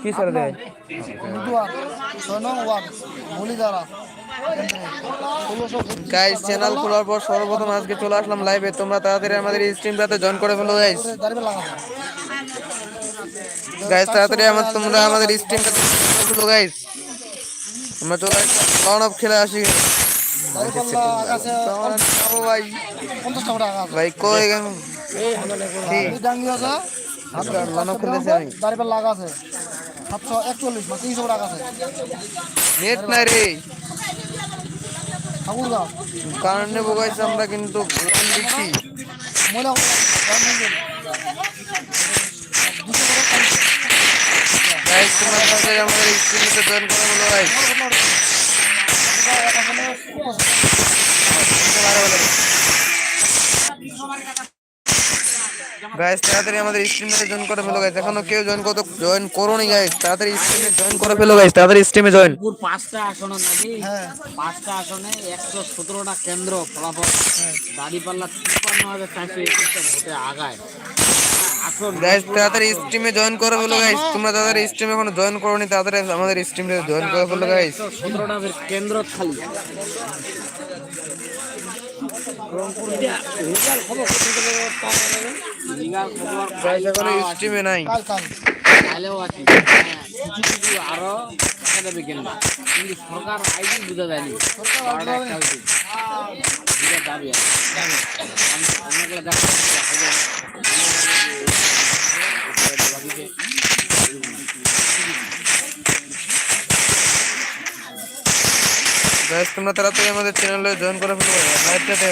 কি? দেয়? Guys channel খোলার পর সর্বপ্রথম আজকে চলে আসলাম লাইভে তোমরা তাড়াতাড়ি আমাদের স্ট্রিমটাতে জয়েন করে ফেলো গাইস গাইস তাড়াতাড়ি আমার তোমরা আমাদের স্ট্রিমটাতে ফেলো গাইস আমরা চলে আসলাম অফ খেলে আসি। ভাই কই গেল নেট নাই রে কারণ আমরা কিন্তু দিচ্ছি মহিলা গাইস আমাদের স্ট্রিমটাতে জয়েন গাইস তাড়াতাড়ি আমাদের স্ট্রিমে জয়েন করে ফেলো গাইস এখনও কেউ জয়েন করতে জয়েন করোনি গাইস তাড়াতাড়ি স্ট্রিমে জয়েন করে ফেলো গাইস তাড়াতাড়ি স্ট্রিমে জয়েন পুর পাঁচটা আসনে নাকি? হ্যাঁ। পাঁচটা আসনে একশো সতেরোটা কেন্দ্র ফলাফল। দাঁড়িপাল্লা হাজার চারশো একুশটা ভোটে আগায়। গাইস তাড়াতাড়ি স্ট্রিমে জয়েন করে ফেলো গাইস তোমরা তাড়াতাড়ি স্ট্রিমে এখনও জয়েন করোনি, তাড়াতাড়ি আমাদের স্ট্রিমে জয়েন করে ফেলো গাইস কেন্দ্র খালি সরকার আইডি বুঝা বারোটা গাইস তোমরা তাড়াতাড়ি আমাদের চ্যানেলে জয়েন করে ফেলো লাইভটাতে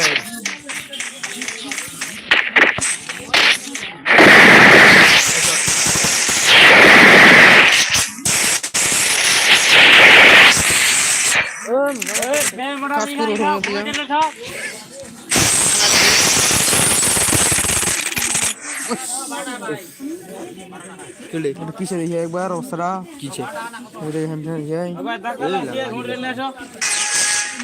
গাইস কিসে? দেখি একবার অবস্থাটা কিছে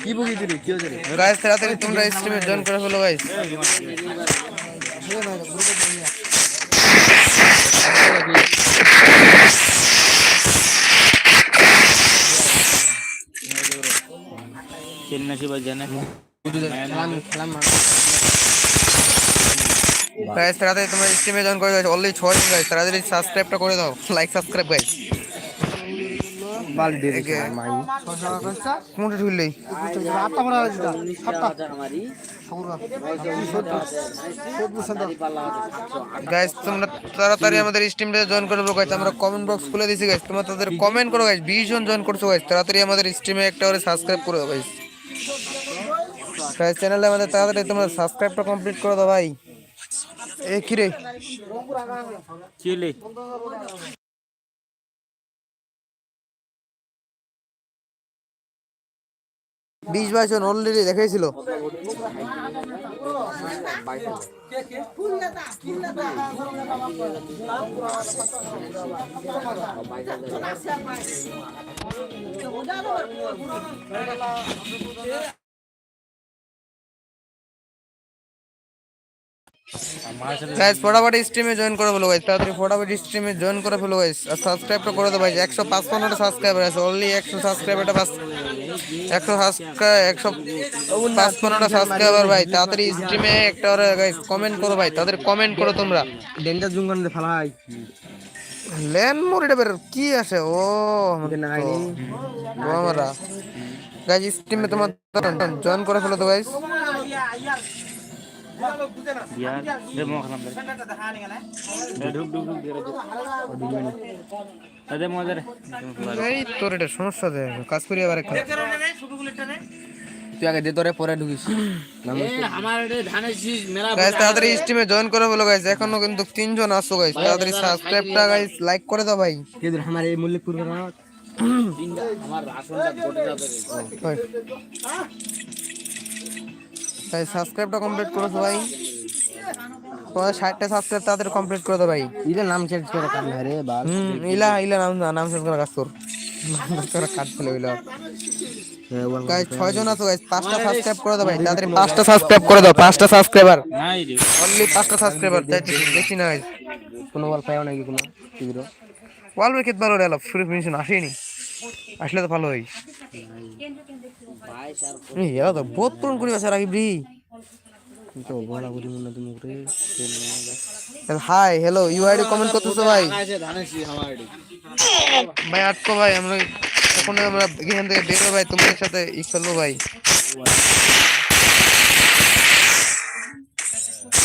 কি বকি তুই কি হচ্ছে গাইস তাড়াতাড়ি তোমরা স্ট্রিমে জয়েন করে ফেলো গাইস গাইস তাড়াতাড়ি তোমরা স্ট্রিমে জয়েন করে দাও অলরেডি ছয় জন গাইস তাড়াতাড়ি সাবস্ক্রাইবটা করে দাও লাইক সাবস্ক্রাইব গাইস বাল দিয়ে একে। মাই কোনটা ঢুকলেই। আটটা মনে হয় সাতটা গাইস তোমরা তাড়াতাড়ি আমাদের স্ট্রিমটা জয়েন করে দাও গাইস আমরা কমেন্ট বক্স খুলে দিছি গাইস তোমরা তাদের কমেন্ট করো গাইস 20 জন জয়েন করছ গাইস তাড়াতাড়ি আমাদের স্ট্রিমে একটা করে সাবস্ক্রাইব করে দাও গাইস গাইস চ্যানেলে আমাদের তাড়াতাড়ি তোমরা সাবস্ক্রাইবটা কমপ্লিট করে দাও ভাই। এ কি রে? চিলি বিশ বাইশ অলরেডি দেখাইছিল। গাইস ফটাফট স্ট্রিমে জয়েন করে ফেলো গাইস তাড়াতাড়ি ফটাফট স্ট্রিমে জয়েন করে ফেলো গাইস আর সাবস্ক্রাইবটা করে দাও ভাই। একশো পাঁচপান্নটা সাবস্ক্রাইবার আছে। অনলি একশো সাবস্ক্রাইবারটা পাস একশো সাবস্ক্রাইব একশো পাঁচপান্নটা সাবস্ক্রাইবার ভাই। তাড়াতাড়ি স্ট্রিমে একটা গাইস কমেন্ট করো ভাই। তাদের কমেন্ট করো তোমরা। ডেন্টার জুঙ্গন দে ফালাই। লেন মোর এটা বের কি আছে? ও আমরা গাইস স্ট্রিমে তোমার জয়েন করে ফেলো তো গাইস এই তোর এটা সমস্যা দে কাজ করি আবার একটা তুই আগে দে তোরে পরে ঢুকিস। তাড়াতাড়ি স্ট্রিমে জয়েন করে ফেলো গাইস এখনও কিন্তু তিনজন আসো গাইস তাড়াতাড়ি সাবস্ক্রাইবটা গাইস লাইক করে দাও ভাই। আমার এই মল্লিকপুর আমার যাবে। ভাই সাবস্ক্রাইবটা কমপ্লিট করেছ ভাই। তোমাদের ষাটটা সাবস্ক্রাইব তাড়াতাড়ি কমপ্লিট করে দাও ভাই। ইলে নাম চেঞ্জ করে কাম রে বাল হুম ইলা ইলা নাম নাম শেষ করে কাজ কর করে কাট ফেলে হইল। গাইস ছয় জন আছো গাইস পাঁচটা সাবস্ক্রাইব করে দাও ভাই তাড়াতাড়ি পাঁচটা সাবস্ক্রাইব করে দাও পাঁচটা সাবস্ক্রাইবার নাই রে। অনলি পাঁচটা সাবস্ক্রাইবার তাই বেশি না গাইস কোনো বল পাইও নাকি কোনো? টিভির ওয়াল উইকেট ভালো রেল ফ্রি ফিনিশন আসেনি। আসলে তো ভালো হয়। এই এরা তো বহুত পূরণ করি আছে রাকিব রি। তো বলা করি মনে তুমি করে হাই হ্যালো ইউআইডি কমেন্ট করতেছো ভাই? ভাই আটকো ভাই আমরা এখন আমরা এখান থেকে বেরো ভাই তোমাদের সাথে ই খেলব ভাই।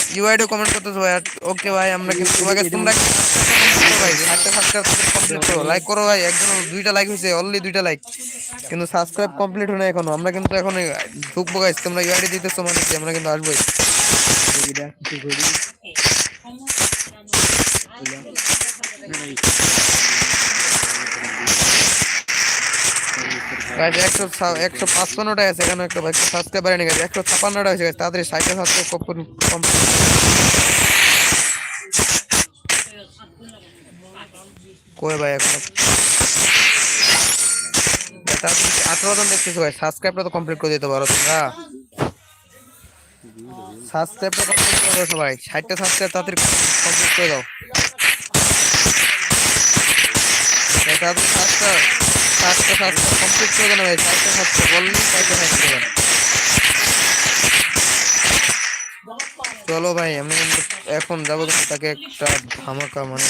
ইউআইডি কমেন্ট করতেছো ভাই ওকে ভাই আমরা কিন্তু তোমাকে তোমরা ভাই একটা সাবস্ক্রাইব কমপ্লিট করো লাইক করো ভাই একজন দুইটা লাইক হয়েছে অনলি দুইটা লাইক কিন্তু সাবস্ক্রাইব কমপ্লিট হয় না এখনও আমরা কিন্তু এখন ঢুকবো গাইস তোমরা ইউআইডি দিতেছো মানে আমরা কিন্তু আসবোই গাইস একশো একশো পাঁচপান্নটা আছে, এখানে একটা ভাই সাবস্ক্রাইবার এনে গেছে। একশো ছাপান্নটা হয়েছে তাড়াতাড়ি ষাটটা সাবস্ক্রাইব কমপ্লিট কই ভাই এখন? আঠারো জন দেখতেছো তো কমপ্লিট করে দিতে পারো তোমরা। সাবস্ক্রাইবটা কমপ্লিট করে দাও সবাই, ষাটটা সাবস্ক্রাইব তাড়াতাড়ি কমপ্লিট করে দাও। তাড়াতাড়ি সাতটা কমপ্লিট করে ভাই চলো ভাই, আমি এখন যাব তাকে একটা ধামাকা মানে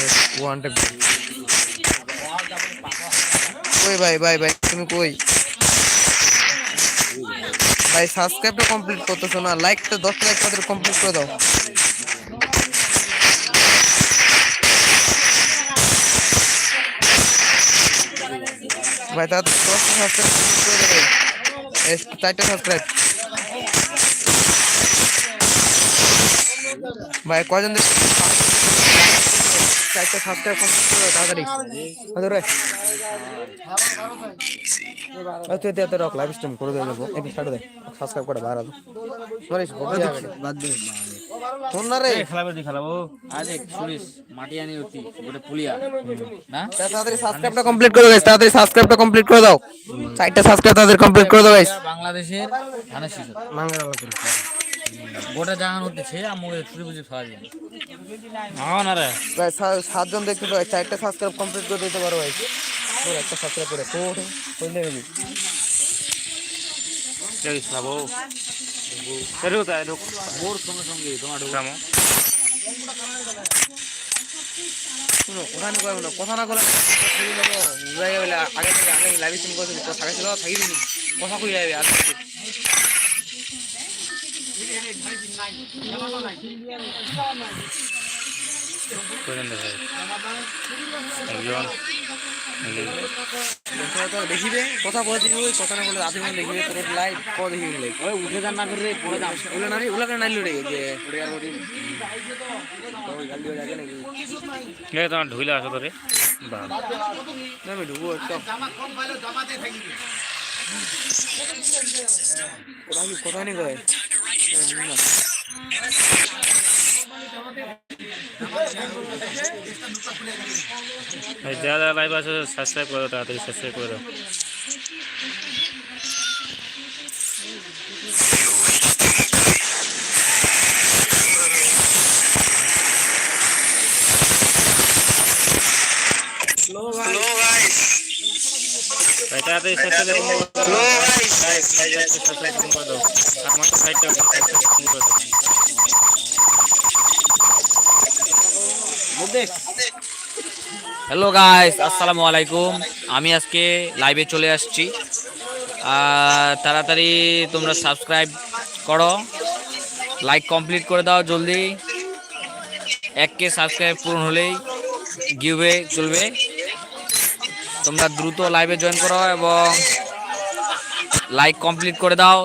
ভাই ভাই ভাই, তুমি কই? ভাই সাবস্ক্রাইবটা কমপ্লিট করতেছো না লাইকটা দশ লাইক কমপ্লিট করে দাও। ভাই এই চারটা সাবস্ক্রাইব ভাই, কয়জন দেখ- চারটা সাবস্ক্রাইব কমপ্লিট করে তাড়াতাড়ি। হয়তো রে এই তুই এত রক লাইভ স্ট্রিম করে দেবো একটু ছাড় দে। সাবস্ক্রাইব করে আলো বাদ না রে খেলাবে দি খেলাবো। আজ এক শুনিস মাটি আনি অতি গোটে পুলিয়া। না? তাড়াতাড়ি সাবস্ক্রাইবটা কমপ্লিট করে দাও তাড়াতাড়ি সাবস্ক্রাইবটা কমপ্লিট করে দাও। চারটা সাবস্ক্রাইব তাদের কমপ্লিট করে দাও গাইস বাংলাদেশের ধানের শীষ গোটা জাহান হতেছে আমাকে ছুটি বুঝি খাওয়া যায়। না রে। সাতজন দেখতে পাই চারটা সাবস্ক্রাইব কমপ্লিট করে দিতে পারো ভাই তোর একটা সাবস্ক্রাইব করে কইলে গেলি সেরু তাই ঢোক মোর সঙ্গে সঙ্গে তোমার ঢোকামো শুনো কথা না কইব না কথা না নেব জায়গা বলে আগে থেকে আগে লাইভ স্ট্রিম করছিস কথা থাকাইছিল থাকিবি নি কথা কই যাবে আর দেখিবে কথা বলে দিবি ওই কথা না বলে রাতে মনে দেখিবে তোর লাইভ ক দেখিবি লাইভ ওই উঠে যান না করে পড়ে যাও ওগুলো না ওগুলো কেন নাইলো রে যে ওরে আর ওরে ওই গালি হয়ে যাবে নাকি এ তোমার ঢুইলে আসো তোরে না আমি ঢুকবো একটু ওরা কি কথা নেই কয় যারা যারা লাইভ আছে সাবস্ক্রাইব করে তাড়াতাড়ি সাবস্ক্রাইব করে তাড়াতাড়ি সাবস্ক্রাইব করে দাও। লাইক লাইক সাবস্ক্রাইব করে মাত্র সাইডটা সাবস্ক্রাইব করে হ্যালো গাইস আসসালামু আলাইকুম। আমি আজকে লাইভে চলে আসছি। তাড়াতাড়ি তোমরা সাবস্ক্রাইব করো। লাইক কমপ্লিট করে দাও জলদি। এক কে সাবস্ক্রাইব পূরণ হলেই গিভে চলবে। তোমরা দ্রুত লাইভে জয়েন করো এবং লাইক কমপ্লিট করে দাও।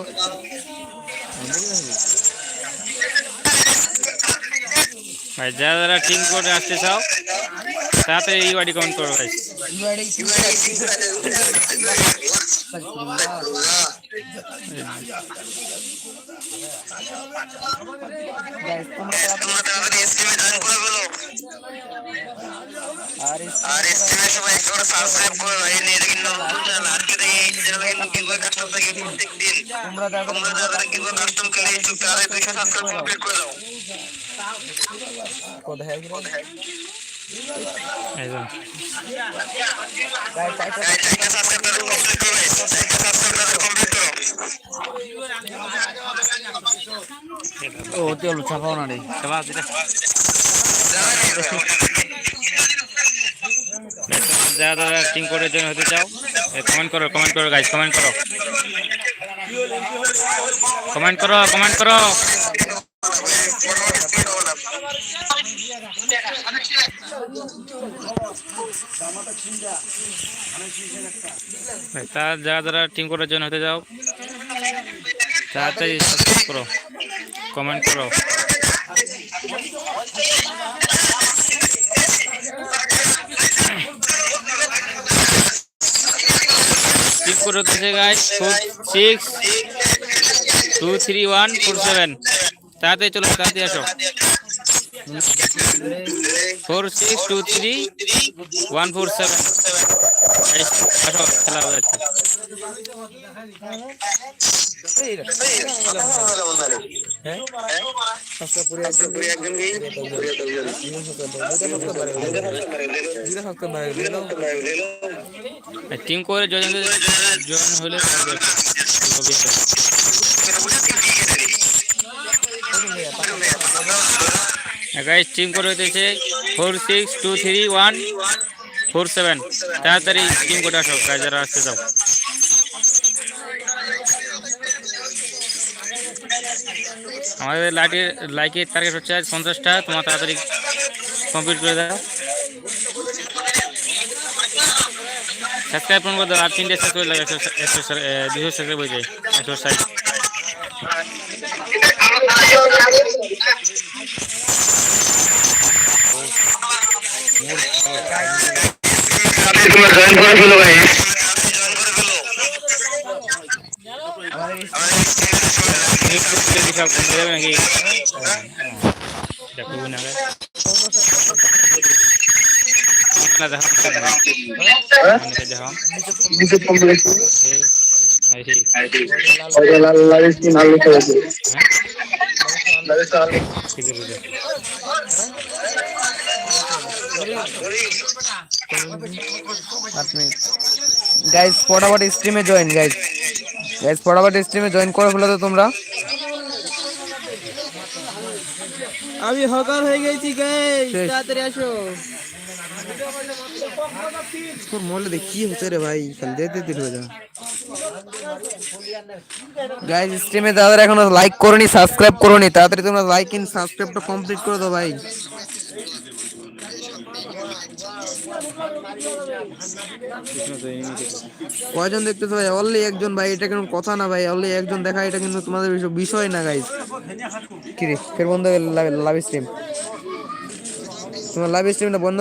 ভাই যারা যারা টিম করে আসতে চাও তাড়াতাড়ি ইউআইডি কমেন্ট করো ভাই। আর তোমরা তাড়াতাড়ি Google custom খেলে ইউটিউবে আড়াই থেকে সাবস্ক্রাইব কমপ্লিট করে দাও কোথায় গেল ও তেল ছাপাও না রে। চাপা দিলে। যারা যারা টিম করে জয়েন হতে চাও। কমেন্ট করো কমেন্ট করো গাইস কমেন্ট করো। কমেন্ট করো কমেন্ট করো। তা যারা যারা টিম করে জয়েন হতে যাও তাড়াতাড়ি সাবস্ক্রাইব করো কমেন্ট করো। টিম করে হতেছে guys six two three one four seven তাড়াতাড়ি চলো, তাড়াতাড়ি আসো। Four six two three one four seven খেলা হয়ে টিম করে জয়েন হলে গাইস টিম করে হতেছে four six two three one four seven তাড়াতাড়ি টিম করে আসো গাইস যারা আসতে চাও আমাদের লাইটের লাইকের টার্গেট হচ্ছে আজ পঞ্চাশটা তোমার তাড়াতাড়ি কমপ্লিট করে দাও সাবস্ক্রাইব করে দাও আর তিনটে সাবস্ক্রাইব লাগে দুশো সাবস্ক্রাইব হয়ে যায় একশো ষাট সব কমে যাবে নাকি দেখো না রে। না দেখো আমাকে দেখো এই, এই, ঠিক আছে বুঝে। গাইস ফটাফট স্ট্রিমে জয়েন গাইস গাইস ফটাফট স্ট্রিমে জয়েন করে ফেলো তো তোমরা। আমি হকার হয়ে গেছি শেষ। তাড়াতাড়ি আসো। তোর মলে দেখ কি হচ্ছে রে ভাই খালি দে দে দিল যা গাইস স্ট্রিমে দাদা এখনও লাইক করোনি সাবস্ক্রাইব করোনি তাড়াতাড়ি তোমরা লাইক ইন সাবস্ক্রাইবটা কমপ্লিট করে দাও ভাই। কয়জন দেখতেছো ভাই? অনলি একজন ভাই, এটা কোনো কথা না ভাই। অনলি একজন দেখা, এটা কিন্তু তোমাদের বিষয়- না গাইজ কি রে? ফের বন্ধ লাভ স্ট্রিম তোমার লাভ স্ট্রিমটা বন্ধ